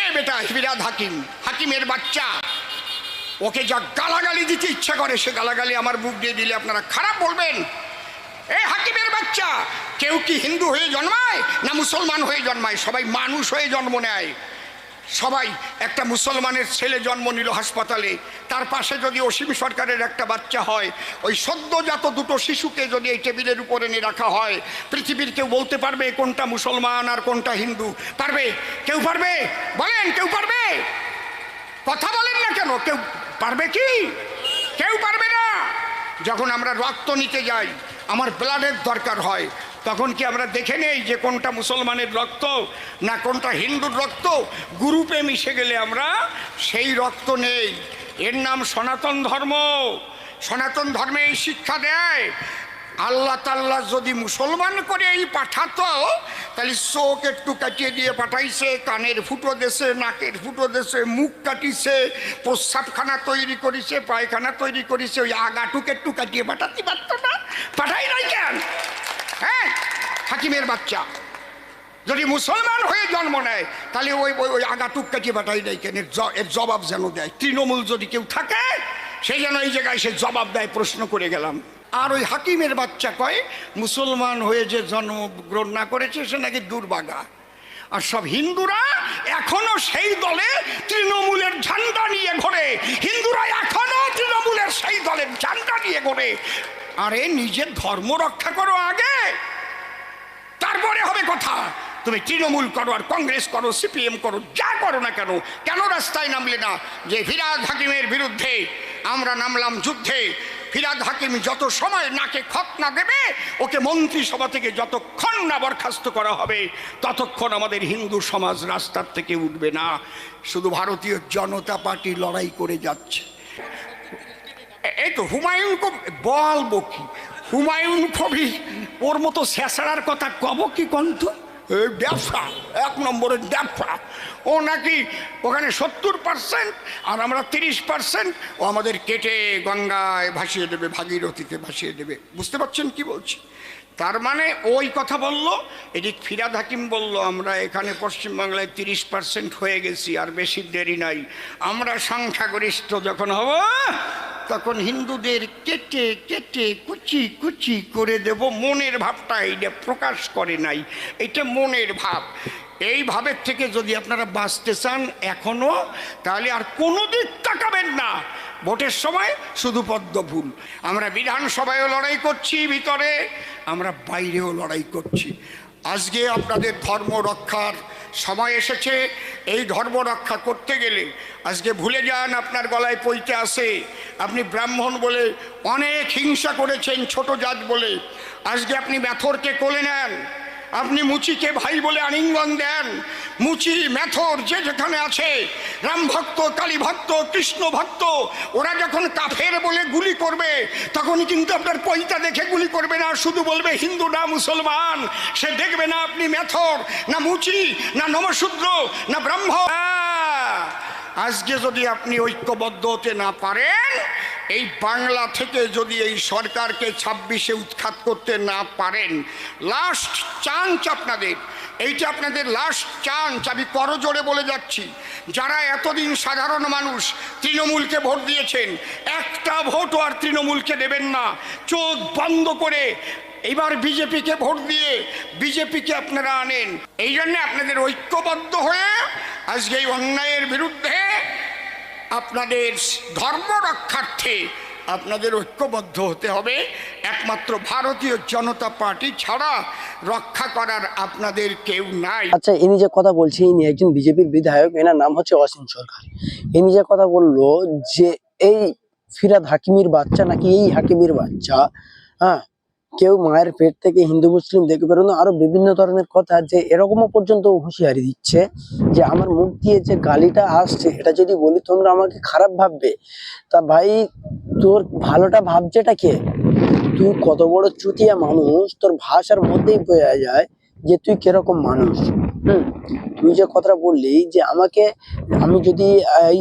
এ বেটা বিরাট হাকিম, হাকিমের বাচ্চা। ওকে যা গালাগালি দিতে ইচ্ছা করে, সে গালাগালি আমার বুক দিয়ে দিলে আপনারা খারাপ বলবেন। এ হাকিমের বাচ্চা, কেউ কি হিন্দু হয়ে জন্মায় না মুসলমান হয়ে জন্মায়? সবাই মানুষ হয়ে জন্ম নেয়। সবাই একটা মুসলমানের ছেলে জন্ম নিল হাসপাতালে, তার পাশে যদি অসীম সরকারের একটা বাচ্চা হয়, ওই সদ্যজাত দুটো শিশুকে যদি এই টেবিলের উপরে নিয়ে রাখা হয়, পৃথিবীর কেউ বলতে পারবে কোনটা মুসলমান আর কোনটা হিন্দু। পারবে? কেউ পারবে? বলেন, কেউ পারবে? কথা বলেন না কেন? কেউ পারবে কি? কেউ পারবে না। যখন আমরা রক্ত নিতে যাই, আমার ব্লাডের দরকার হয় তখন কি আমরা দেখে নেই যে কোনটা মুসলমানের রক্ত না কোনটা হিন্দুর রক্ত? গ্রুপে মিশে গেলে আমরা সেই রক্ত নেই। এর নাম সনাতন ধর্ম। সনাতন ধর্মে এই শিক্ষা দেয়। আল্লাহ তাল্লাহ যদি মুসলমান করে এই পাঠাতো, তাহলে চোখ একটু কাটিয়ে দিয়ে পাঠাইছে, কানের ফুটো দেশে, নাকের ফুটো দেশে, মুখ কাটিছে, প্রস্রাবখানা তৈরি করেছে, পায়খানা তৈরি করেছে, ওই আগাটুকে একটু কাটিয়ে পাঠাতে পারত না পাঠাই নাই কেন হ্যাঁ হাকিমের বাচ্চা। যদি মুসলমান হয়ে জন্ম নেয়, তাহলে ওই ওই ওই আগাটুক কাটিয়ে পাঠাই নাই কেন? এর জবাব যেন দেয়। তৃণমূল যদি কেউ থাকে, সে যেন এই জায়গায় সে জবাব দেয়, প্রশ্ন করে গেলাম। আর ওই হাকিমের বাচ্চা কয়, মুসলমান হয়ে যে জন্মগ্রহণ না করেছে, সে নাকি দুর্বাগা। আর সব হিন্দুরা এখনও সেই দলে তৃণমূলের ঝান্ডা নিয়ে ঘোরে। হিন্দুরা এখনও তৃণমূলের সেই দলের ঝান্ডা নিয়ে ঘোরে। আরে নিজের ধর্ম রক্ষা করো আগে তারপরে হবে কথা। তুমি তৃণমূল করো আর কংগ্রেস করো, সিপিএম করো, যা করো না কেন কেন রাস্তায় নামলে না? যে ফিরাদ হাকিমের বিরুদ্ধে আমরা নামলাম যুদ্ধে ফিরাদ হাকিম যত সময় নাকে খত না দেবে, ওকে মন্ত্রিসভা থেকে যতক্ষণ না বরখাস্ত করা হবে, ততক্ষণ আমাদের হিন্দু সমাজ রাস্তার থেকে উঠবে না। শুধু ভারতীয় জনতা পার্টি লড়াই করে যাচ্ছে। এই তো হুমায়ুন বলব কি? হুমায়ুন কবি। ওর মতো শেষাড়ার কথা কব কি কন্ত? ব্যবসা এক নম্বরের ব্যবসা ও নাকি ওখানে সত্তর পার্সেন্ট আর আমরা তিরিশ পার্সেন্ট ও আমাদের কেটে গঙ্গায় ভাসিয়ে দেবে, ভাগীরথীতে ভাসিয়ে দেবে। বুঝতে পারছেন কি বলছি? তার মানে ওই কথা বলল, এদিক ফিরাদ হাকিম বলল, আমরা এখানে পশ্চিমবাংলায় তিরিশ পার্সেন্ট হয়ে গেছি, আর বেশি দেরি নাই। আমরা সংখ্যাগরিষ্ঠ যখন হব তখন হিন্দুদের কেটে কেটে, কুচি কুচি করে দেব। মনের ভাবটা এইটা প্রকাশ করে নাই, এটা মনের ভাব। এই ভাবের থেকে যদি আপনারা বাঁচতে চান এখনও, তাহলে আর কোনো দিক তাকাবেন না। ভোটের সময় শুধু পদ্ম আমরা বিধানসভায়ও লড়াই করছি ভিতরে, আমরা বাইরেও লড়াই করছি। আজকে আপনাদের ধর্ম রক্ষার সময় এসেছে, এই ধর্ম রক্ষা করতে গেলে। আজকে ভুলে যান আপনার গলায় পইতে আসে। আপনি ব্রাহ্মণ বলে অনেক হিংসা করেছেন, ছোট জাত বলে। আজকে আপনি ম্যাথরকে কোলে নেন। আপনি মুচিকে ভাই বলে আলিঙ্গন দেন। মুচি মেথর যে যেখানে আছে, রাম ভক্ত, কালী ভক্ত, কৃষ্ণ ভক্ত, ওরা যখন কাফের বলে গুলি করবে, তখন কিন্তু আপনার পৈতা দেখে গুলি করবে না, শুধু বলবে, হিন্দু না মুসলমান, সে দেখবে না আপনি মেথর না মুচি, না নমশূদ্র, না ব্রহ্ম। আজকে যদি আপনি ঐক্যবদ্ধ হতে না পারেন এই বাংলা থেকে যদি এই সরকারকে ছাব্বিশে উৎখাত করতে না পারেন লাস্ট চান্স আপনাদের। এইটা আপনাদের লাস্ট চান্স আমি করজোড়ে বলে যাচ্ছি, যারা এতদিন সাধারণ মানুষ তৃণমূলকে ভোট দিয়েছেন, একটা ভোটও আর তৃণমূলকে দেবেন না। চোখ বন্ধ করে এবার বিজেপিকে ভোট দিয়ে বিজেপিকে আপনারা আনেন। এই জন্যে আপনাদের ঐক্যবদ্ধ হয়ে আজকে এই অন্যায়ের বিরুদ্ধে আপনাদের ধর্ম রক্ষার্থে আপনাদের ঐক্যবদ্ধ হতে হবে। একমাত্র ভারতীয় জনতা পার্টি ছাড়া রক্ষা করার আপনাদের কেউ নাই। আচ্ছা ইনি যে কথা বলছে, ইনি একজন বিজেপির বিধায়ক, এনার নাম হচ্ছে অসীম সরকার। ইনি যে কথা বলল যে এই ফিরাদ হাকিমের বাচ্চা নাকি এই হাকিমের বাচ্চা হ্যাঁ কেউ মায়ের পেট থেকে হিন্দু, মুসলিম, দেখে বেরোনো, আরও বিভিন্ন ধরনের কথা যে এরকমও পর্যন্ত হুঁশিয়ারি দিচ্ছে যে আমার মুখ দিয়ে যে গালিটা আসছে, এটা যদি বলি তোমরা আমাকে খারাপ ভাববে। তা ভাই, তোর ভালোটা ভাবছেটা কে? তুই কত বড় চুতিয়া মানুষ, তোর ভাষার মধ্যেই বোঝা যায় যে তুই কীরকম মানুষ। হুম, তুই যে কথাটা বললি যে আমাকে, আমি যদি এই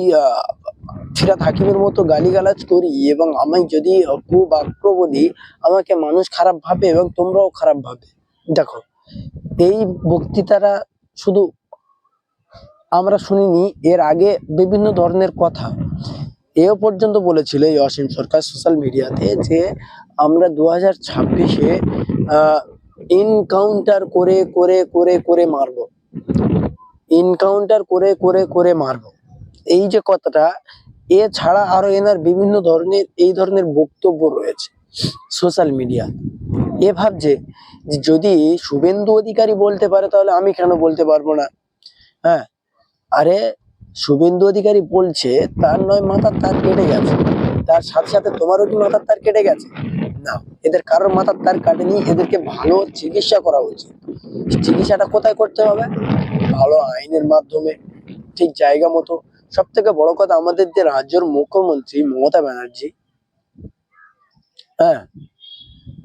ফিরাত হাকিমের মতো গালিগালাজ করি এবং আমি যদি কুবাক্য বলি আমাকে মানুষ খারাপ ভাবে এবং তোমরাও খারাপ ভাবে। দেখো, এই বক্তৃতাটা শুধু আমরা শুনিনি, এর আগে বিভিন্ন ধরনের কথা। এও পর্যন্ত বলেছিল এই অসীম সরকার সোশ্যাল মিডিয়াতে যে আমরা দু হাজার ছাব্বিশে ইনকাউন্টার করে করে করে করে মারবো। ইনকাউন্টার করে করে করে মারবো। এই যে কথাটা এছাড়া আরও এনার বিভিন্ন ধরনের, এই ধরনের বক্তব্য রয়েছে সোশ্যাল মিডিয়া। এ ভাবছে যে যদি শুভেন্দু অধিকারী বলতে পারে তাহলে আমি কেন বলতে পারব না? হ্যাঁ আরে শুভেন্দু অধিকারী বলছে, তার নয়, মাথার তার কেটে গেছে। তার সাথে সাথে তোমারও কি মাথার তার কেটে গেছে? না, এদের কারোর মাথার তার কাটেনি, এদেরকে ভালো চিকিৎসা করা উচিত। চিকিৎসাটা কোথায় করতে হবে? ভালো আইনের মাধ্যমে, ঠিক জায়গা মতো সব থেকে বড় কথা আমাদের যে রাজ্যের মুখ্যমন্ত্রী মমতা ব্যানার্জি হ্যাঁ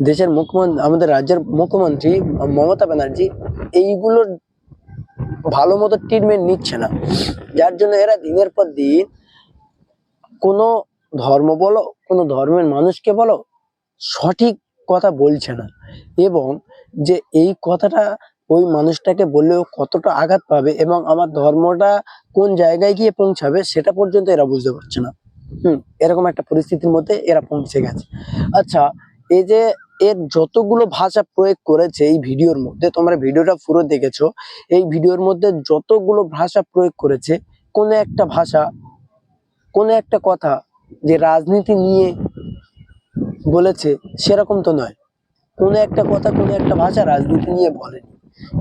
দেশের মুখ্যমন্ত্রী আমাদের রাজ্যের মুখ্যমন্ত্রী মমতা ব্যানার্জি এইগুলোর ভালো মতো ট্রিটমেন্ট নিচ্ছে না। যার জন্য এরা দিনের পর দিন কোনো ধর্ম বলো, কোনো ধর্মের মানুষকে বলো, সঠিক কথা বলছে না। এবং যে এই কথাটা ওই মানুষটাকে বললেও কতটা আঘাত পাবে এবং আমার ধর্মটা কোন জায়গায় গিয়ে পৌঁছাবে সেটা পর্যন্ত এরা বুঝতে পারছে না। হুম, এরকম একটা পরিস্থিতির মধ্যে এরা পৌঁছে গেছে। আচ্ছা এই যে এর যতগুলো ভাষা প্রয়োগ করেছে এই ভিডিওর মধ্যে, তোমরা ভিডিওটা পুরো দেখেছ, এই ভিডিওর মধ্যে যতগুলো ভাষা প্রয়োগ করেছে, কোনো একটা ভাষা, কোনো একটা কথা যে রাজনীতি নিয়ে বলেছে সেরকম তো নয়। কোনো একটা কথা, কোনো একটা ভাষা রাজনীতি নিয়ে বলেনি।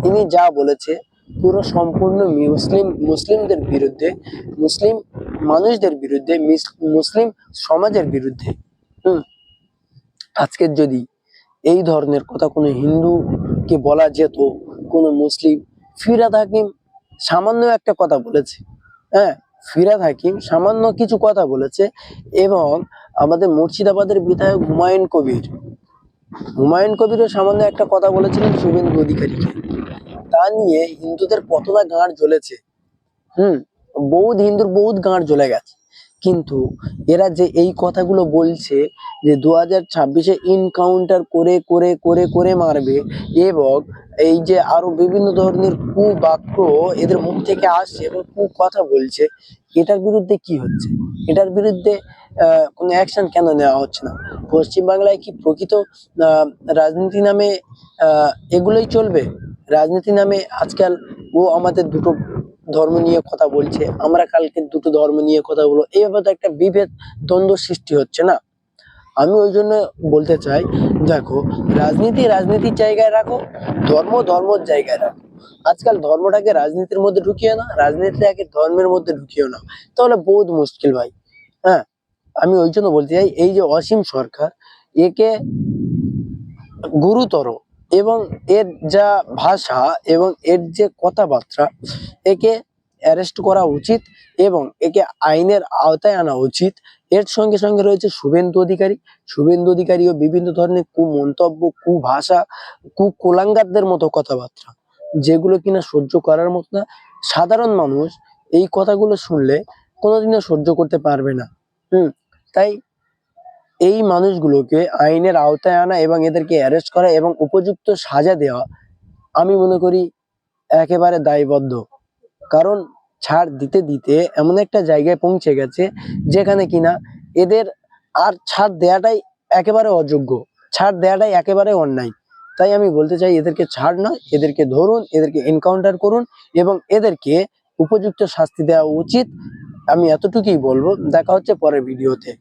ইনি যা বলেছে পুরো সম্পূর্ণ মুসলিম, মুসলিমদের বিরুদ্ধে, মুসলিম মানুষদের বিরুদ্ধে, মিস- মুসলিম সমাজের বিরুদ্ধে। হুম। আজকের যদি এই ধরনের কথা কোনো হিন্দুকে বলা যেত, কোনো মুসলিম, ফিরাদ হাকিম সামান্য একটা কথা বলেছে হ্যাঁ ফিরাদ হাকিম সামান্য কিছু কথা বলেছে এবং আমাদের মুর্শিদাবাদের বিধায়ক হুমায়ুন কবির, হুমায়ুন কবিরও সামান্য একটা কথা বলেছিলেন শুভেন্দু অধিকারীকে। তা নিয়ে হিন্দুদের কতটা গাঁড় জ্বলেছে। হুম বহুত হিন্দুর বহুত গাঁড় জ্বলে গেছে। কিন্তু এরা যে এই কথাগুলো বলছে যে দু হাজার ছাব্বিশে ইনকাউন্টার করে করে করে করে মারবে এবং এই যে আরও বিভিন্ন ধরনের কুবাক্য এদের মুখ থেকে আসছে এবং কু কথা বলছে, এটার বিরুদ্ধে কি হচ্ছে? এটার বিরুদ্ধে কোনো অ্যাকশন কেন নেওয়া হচ্ছে না? পশ্চিমবাংলায় কি প্রকৃত রাজনীতি নামে এগুলোই চলবে? রাজনীতি নামে আজকাল ও আমাদের দুটো ধর্ম নিয়ে কথা বলছে, আমরা কালকে দুটো ধর্ম নিয়ে কথা বলব। এইভাবে তো একটা বিভেদ, দ্বন্দ্ব সৃষ্টি হচ্ছে না। আমি ওই জন্য বলতে চাই, দেখো, রাজনীতি রাজনীতির জায়গায় রাখো, ধর্ম ধর্মর জায়গায় রাখো। আজকাল ধর্মটাকে রাজনীতির মধ্যে ঢুকিয়ে না, রাজনীতিটাকে ধর্মের মধ্যে ঢুকিও না। তাহলে বহুত মুশকিল ভাই হ্যাঁ? আমি ওই জন্য বলতে চাই, এই যে অসীম সরকার, একে গুরুতর এবং এর যা ভাষা এবং এর যে কথাবার্তা, একে অ্যারেস্ট করা উচিত এবং একে আইনের আওতায় আনা উচিত। এর সঙ্গে সঙ্গে রয়েছে শুভেন্দু অধিকারী। শুভেন্দু অধিকারীও বিভিন্ন ধরনের কু মন্তব্য কু ভাষা কু কোলাঙ্গারদের মতো কথাবার্তা, যেগুলো কিনা সহ্য করার মতো না। সাধারণ মানুষ এই কথাগুলো শুনলে কোনোদিনও সহ্য করতে পারবে না। হুম, তাই এই মানুষগুলোকে আইনের আওতায় আনা এবং এদেরকে অ্যারেস্ট করা এবং উপযুক্ত সাজা দেওয়া, আমি মনে করি একেবারে দায়বদ্ধ। কারণ ছাড় দিতে দিতে এমন একটা জায়গায় পৌঁছে গেছে যেখানে কিনা এদের আর ছাড় দেওয়াটাই একেবারে অযোগ্য। ছাড় দেওয়াটাই একেবারে অন্যায়। তাই আমি বলতে চাই, এদেরকে ছাড় নয়, এদেরকে ধরুন, এদেরকে এনকাউন্টার করুন এবং এদেরকে উপযুক্ত শাস্তি দেওয়া উচিত। আমি এতটুকুই বলব। দেখা হচ্ছে পরের ভিডিওতে